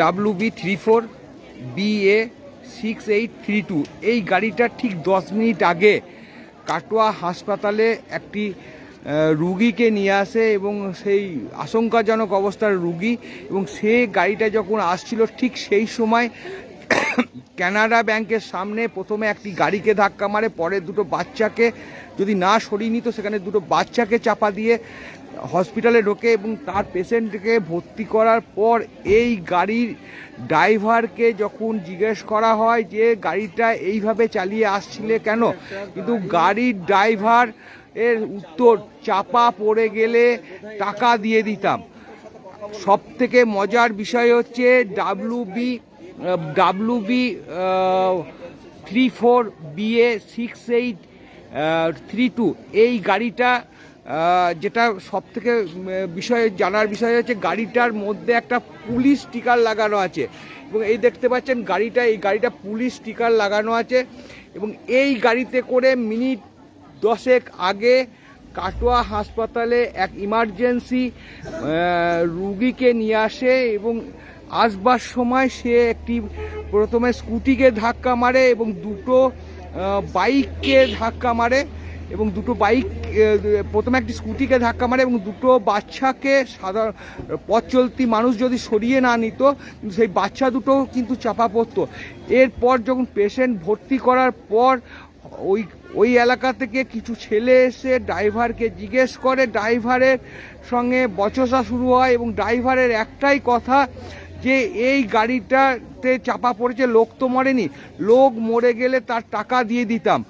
W B three four B A six eight three two এই গাড়িটা ঠিক দশ মিনিট আগে কাটোয়া হাসপাতালে একটি রুগীকে নিয়ে আসে এবং সেই আশঙ্কাজনক অবস্থার রুগী এবং সে গাড়িটা যখন আসছিল ঠিক সেই সময় কানাডা ব্যাংকের সামনে প্রথমে একটি গাড়িকে ধাক্কা মারে, পরে দুটো বাচ্চাকে যদি না সরিয়ে নিত সেখানে দুটো বাচ্চাকে চাপা দিয়ে হসপিটালে ঢোকে এবং তার পেশেন্টকে ভর্তি করার পর এই গাড়ির ড্রাইভারকে যখন জিজ্ঞেস করা হয় যে, গাড়িটা এইভাবে চালিয়ে আসছিলে কেন? কিন্তু গাড়ির ড্রাইভার এর উত্তর, চাপা পড়ে গেলে টাকা দিয়ে দিতাম। সব থেকে মজার বিষয় হচ্ছে W B W B three four B A six eight three two এই গাড়িটা যেটা সব থেকে বিষয়, জানার বিষয় হচ্ছে গাড়িটার মধ্যে একটা পুলিশ স্টিকার লাগানো আছে। এবং এই দেখতে পাচ্ছেন গাড়িটা, এই গাড়িটা পুলিশ স্টিকার লাগানো আছে। এবং এই গাড়িতে করে মিনিট দশেক আগে কাটোয়া হাসপাতালে এক ইমার্জেন্সি রুগীকে নিয়ে আসে এবং আসবার সময় সে একটি, প্রথমে স্কুটিকে ধাক্কা মারে এবং দুটো বাইককে ধাক্কা মারে এবং দুটো বাইক প্রথমে একটি স্কুটিকে ধাক্কা মারে এবং দুটো বাচ্চাকে সাধারণ পথ চলতি মানুষ যদি সরিয়ে না নিত, সেই বাচ্চা দুটো কিন্তু চাপা পড়তো। এরপর যখন পেশেন্ট ভর্তি করার পর, ওই ওই এলাকা থেকে কিছু ছেলে এসে ড্রাইভারকে জিজ্ঞেস করে, ড্রাইভারের সঙ্গে বচসা শুরু হয় এবং ড্রাইভারের একটাই কথা যে এই গাড়িটাতে চাপা পড়েছে, লোক তো মরেনি। লোক মরে গেলে তার টাকা দিয়ে দিতাম।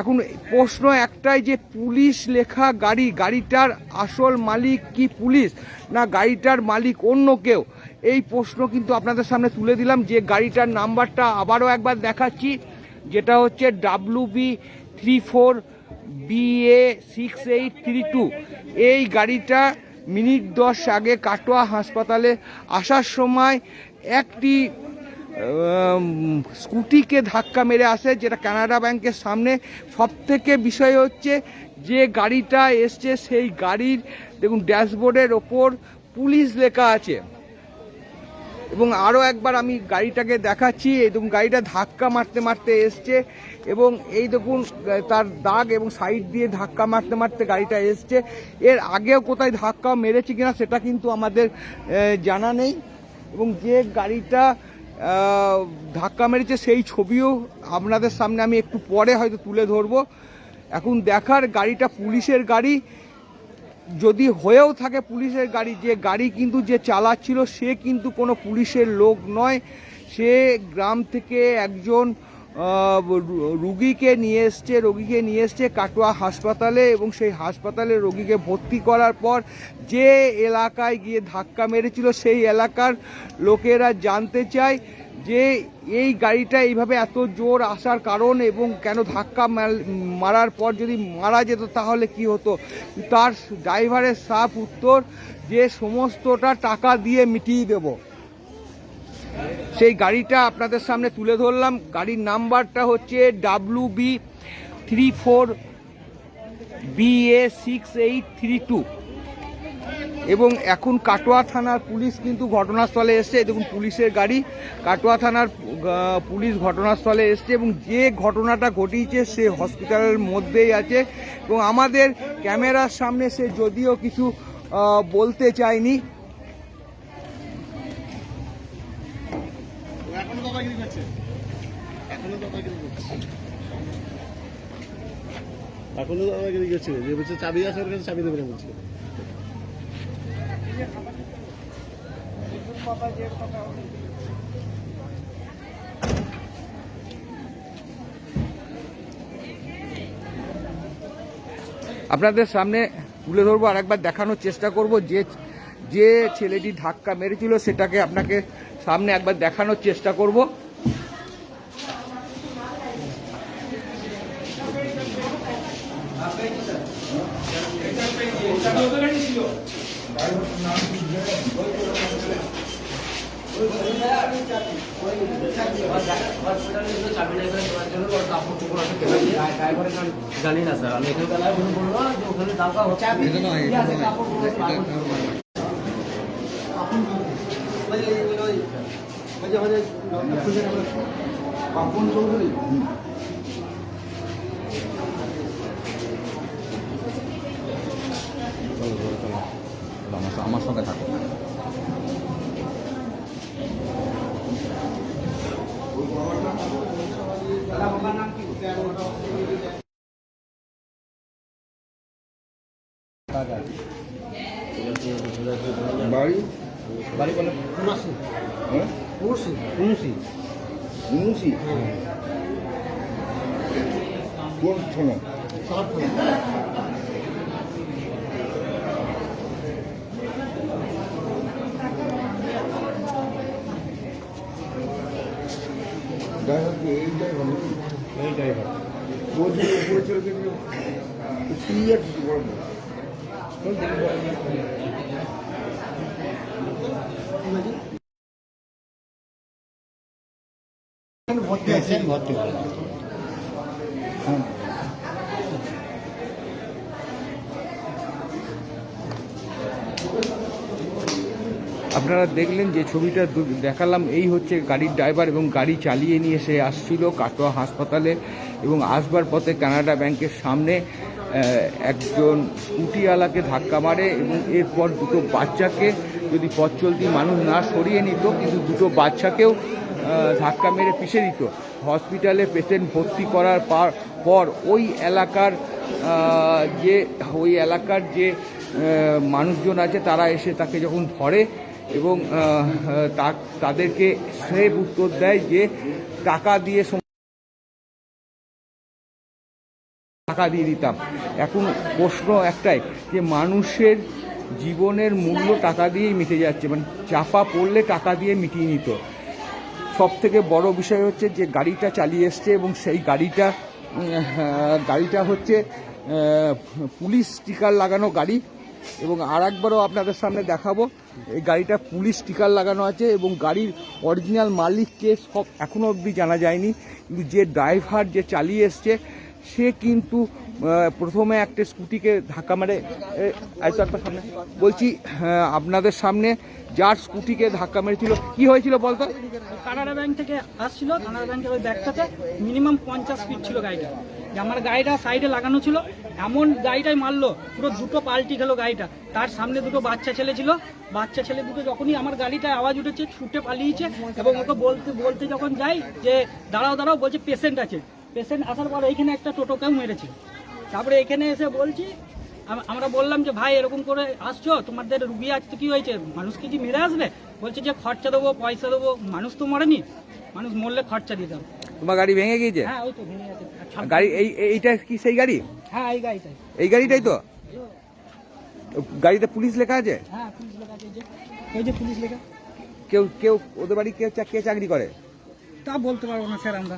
এখন প্রশ্ন একটাই যে পুলিশ লেখা গাড়ি, গাড়িটার আসল মালিক কি পুলিশ না গাড়িটার মালিক অন্য কেউ? এই প্রশ্ন কিন্তু আপনাদের সামনে তুলে দিলাম। যে গাড়িটার নাম্বারটা আবারও একবার দেখাচ্ছি। যেটা হচ্ছে W B three four B A six eight three two এই গাড়িটা মিনিট দশ আগে কাটোয়া হাসপাতালে আসার সময় একটি স্কুটিকে ধাক্কা মেরে আসে, যেটা কানাডা ব্যাংকের সামনে। সব থেকে বিষয় হচ্ছে যে গাড়িটা এসছে, সেই গাড়ির, দেখুন, ড্যাশবোর্ডের ওপর পুলিশ লেখা আছে। এবং আরও একবার আমি গাড়িটাকে দেখাচ্ছি। দেখুন, গাড়িটা ধাক্কা মারতে মারতে এসছে এবং এই দেখুন, তার দাগ এবং সাইড দিয়ে ধাক্কা মারতে মারতে গাড়িটা এসছে। এর আগেও কোথায় ধাক্কা মেরেছে কিনা সেটা কিন্তু আমাদের জানা নেই। এবং যে গাড়িটা ধাক্কা মেরেছে সেই ছবিও আপনাদের সামনে আমি একটু পরে হয়তো তুলে ধরবো। এখন দেখার গাড়িটা পুলিশের গাড়ি। যদি হয়েও থাকে পুলিশের গাড়ি, যে গাড়ি কিন্তু যে চালাচ্ছিল, সে কিন্তু কোনো পুলিশের লোক নয়। সে গ্রাম থেকে একজন রুগীকে নিয়ে এসছে, রোগীকে নিয়ে এসছে কাটোয়া হাসপাতালে এবং সেই হাসপাতালে রোগীকে ভর্তি করার পর যে এলাকায় গিয়ে ধাক্কা মেরেছিল, সেই এলাকার লোকেরা জানতে চায় যে এই গাড়িটা এইভাবে এত জোর আসার কারণ এবং কেন ধাক্কা মার- মারার পর যদি মারা যেত তাহলে কি হতো? তার ড্রাইভারের সাফ উত্তর যে সমস্তটা টাকা দিয়ে মিটিয়ে দেব। সেই গাড়িটা আপনাদের সামনে তুলে ধরলাম। গাড়ির নাম্বারটা হচ্ছে W B three four B A six eight three two এবং এখন কাটোয়া থানার পুলিশ কিন্তু ঘটনাস্থলে এসছে। দেখুন, পুলিশের গাড়ি কাটোয়া থানার পুলিশ ঘটনাস্থলে এসছে এবং যে ঘটনাটা ঘটিয়েছে সে হসপিটালের মধ্যেই আছে এবং আমাদের ক্যামেরার সামনে সে যদিও কিছু বলতে চায়নি। চাবি আছে, ওর কাছে চাবি দেবে বলছে। আপনাদের সামনে তুলে ধরবো আর একবার দেখানোর চেষ্টা করব যে যে ছেলেটি ধাক্কা মেরেছিল সেটাকে আপনাকে সামনে একবার দেখানোর চেষ্টা করব। জানি না স্যার আমি এখানে বেলায় বলে বলব যে ওখানে দাদা হচ্ছে পাপন চৌধুরী আমার সঙ্গে- আমার সঙ্গে থাকো বাড়ি? বাড়ি বলে হ্যাঁ? উনুশি উনুশি মুন্সি? কোন থানা? ড্রাইভার কি এই ড্রাইভার নাকি এই ড্রাইভার বলছি উপরে চলে গেছিল ক্লিয়ার বড় ভর্তি আছে আপনারা দেখলেন যে ছবিটা দেখালাম, এই হচ্ছে গাড়ির ড্রাইভার এবং গাড়ি চালিয়ে নিয়ে সে আসছিল কাটোয়া হাসপাতালে এবং আসবার পথে কানাডা ব্যাংকের সামনে একজন স্কুটিওয়ালাকে ধাক্কা মারে এবং এরপর দুটো বাচ্চাকে যদি পথ চলতি মানুষ না সরিয়ে নিত, কিন্তু দুটো বাচ্চাকেও ধাক্কা মেরে পিষে দিত। হসপিটালে পেশেন্ট ভর্তি করার পর ওই এলাকার যে ওই এলাকার যে মানুষজন আছে, তারা এসে তাকে যখন ধরে এবং তাদেরকে স্রেফ উত্তর দেয় যে টাকা দিয়ে টাকা দিয়ে দিতাম। এখন প্রশ্ন একটাই যে মানুষের জীবনের মূল্য টাকা দিয়েই মিটে যাচ্ছে মানে চাপা পড়লে টাকা দিয়ে মিটিয়ে নিত। সব থেকে বড় বিষয় হচ্ছে যে গাড়িটা চালিয়ে এসছে এবং সেই গাড়িটা গাড়িটা হচ্ছে পুলিশ স্টিকার লাগানো গাড়ি। এবং আর একবারও আপনাদের সামনে দেখাবো, এই গাড়িটা পুলিশ স্টিকার লাগানো আছে এবং গাড়ির অরিজিনাল মালিককে সব এখনও অবধি জানা যায়নি। কিন্তু যে ড্রাইভার যে চালিয়ে এসছে, সে কিন্তু প্রথমে একটা স্কুটিকে ধাক্কা মারে তো একটা সামনে। বলছি আহ, আপনাদের সামনে যার স্কুটিকে ধাক্কা মেরেছিল কি হয়েছিল বলতো? কানাডা ব্যাংক থেকে আসছিল কানাডা ব্যাংকের ওই ব্যাগটাতে মিনিমাম পঞ্চাশ ফিট ছিল গাড়িটা। আমার গাড়িটা সাইডে লাগানো ছিল এমন গাড়িটাই মারলো পুরো দুটো পাল্টি গেল গাড়িটা। তার সামনে দুটো বাচ্চা ছেলে ছিল। বাচ্চা ছেলে দুটো যখনই আমার গাড়িটায় আওয়াজ উঠেছে ছুটে পালিয়েছে এবং ওকে বলতে বলতে যখন যাই যে দাঁড়াও দাঁড়াও বলছে পেশেন্ট আছে। পেশেন্ট আসার পর এইখানে একটা টোটোকেও মেরেছে। তারপরে এখানে এসে বলছি আমরা বললাম যে ভাই এরকম করে আসছো? তোমাদের রুগী আসতে কি হয়েছে? মানুষকে কি মেরে আসবে? বলছে যে খরচা দেবো পয়সা দেবো মানুষ তো মরেনি মানুষ মরলে খরচা দিতাম তোমার গাড়ি ভেঙে গিয়েছে? হ্যাঁ ওই তো ভেঙে গেছে। গাড়ি এই এইটা কি সেই গাড়ি? হ্যাঁ এই গাড়িটাই। এই গাড়িটাই তো? গাড়িতে পুলিশ লেখা আছে? হ্যাঁ পুলিশ লেখা আছে এই যে পুলিশ লেখা। কেউ কেউ ওদের বাড়ি কেউ কে চাকরি করে? তা বলতে পারব না স্যার আমরা।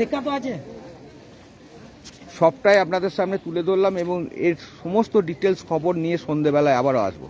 লেখা তো আছে। সবটাই আপনাদের সামনে তুলে ধরলাম এবং এর সমস্ত ডিটেলস খবর নিয়ে সন্ধেবেলায় আবারও আসব।